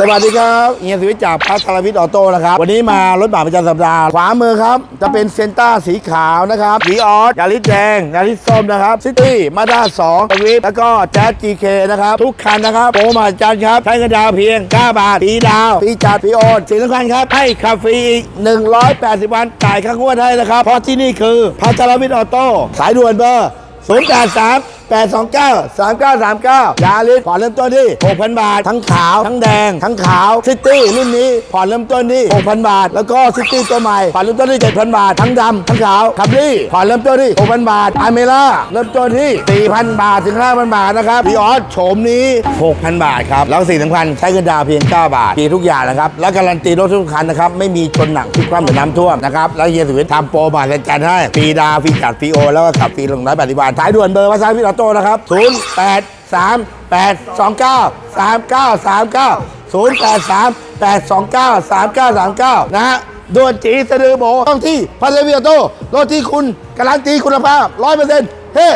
สวัสดีครับเฮียสวิจากพัทรวิทย์ออโต้นะครับ วันนี้มารถบัตรประจำสัปดาห์ ขวามือครับ จะเป็นเซนต้าสีขาวนะครับสีออสยาริสแดงยาริสส้มนะครับซิตี้มาด้า2สวิฟแล้วก็แจ๊สจีเคนะครับ ทุกคันนะครับโปรมาจันครับใช้กระดาวเพียง 9 บาทปีดาวปีจัดปีโอนสิ่งสำคัญครับ ให้คาฟรีอีก 180 วันจ่ายค่างวดให้นะครับเพราะที่นี่คือพัทรวิทย์ออโต้สายด่วนเบอร์083 829 3939 ยาลิสผ่อนเริ่มต้นที่ 6,000 บาท ทั้งขาว ทั้งแดง ทั้งขาวซิตี้รุ่นนี้ผ่อนเริ่มต้นที่ 6,000 บาท แล้วก็ซิตี้ตัวใหม่ผ่อนเริ่มต้นที่ 7,000 บาท ทั้งดำทั้งขาวคับรี่ผ่อนเริ่มต้นที่ 6,000 บาทอเมล่าเริ่มต้นที่ 4,000 บาทถึง 5,000 บาทนะครับพีออสโฉมนี้ 6,000 บาทครับแล้วสิ่งสำคัญใช้เงินดาวเพียง 9 บาทมีทุกอย่างนะครับและการันตีรถทุกคันนะครับไม่มีชนหนักพลิกคว่ำหรือน้ำท่วมนะครับแล้วเฮียสุวิทย์ทำโปรบาทจัดให้ฟรีดาวฟรีจัดฟรีโอแล้วก็ขับฟรีลงร้อยแปดสิบบาทท้ายด่วนเบอร์ภาษาพิลาโต้นะครับ0 8 3 8 2 9 3 9 3 9 0 8 3 8 2 9 3 9 3 9 นะฮะด่วนจีสะดือโบต้องที่พาเลเวียโต้รถที่คุณการันตีคุณภาพ 100%เฮ้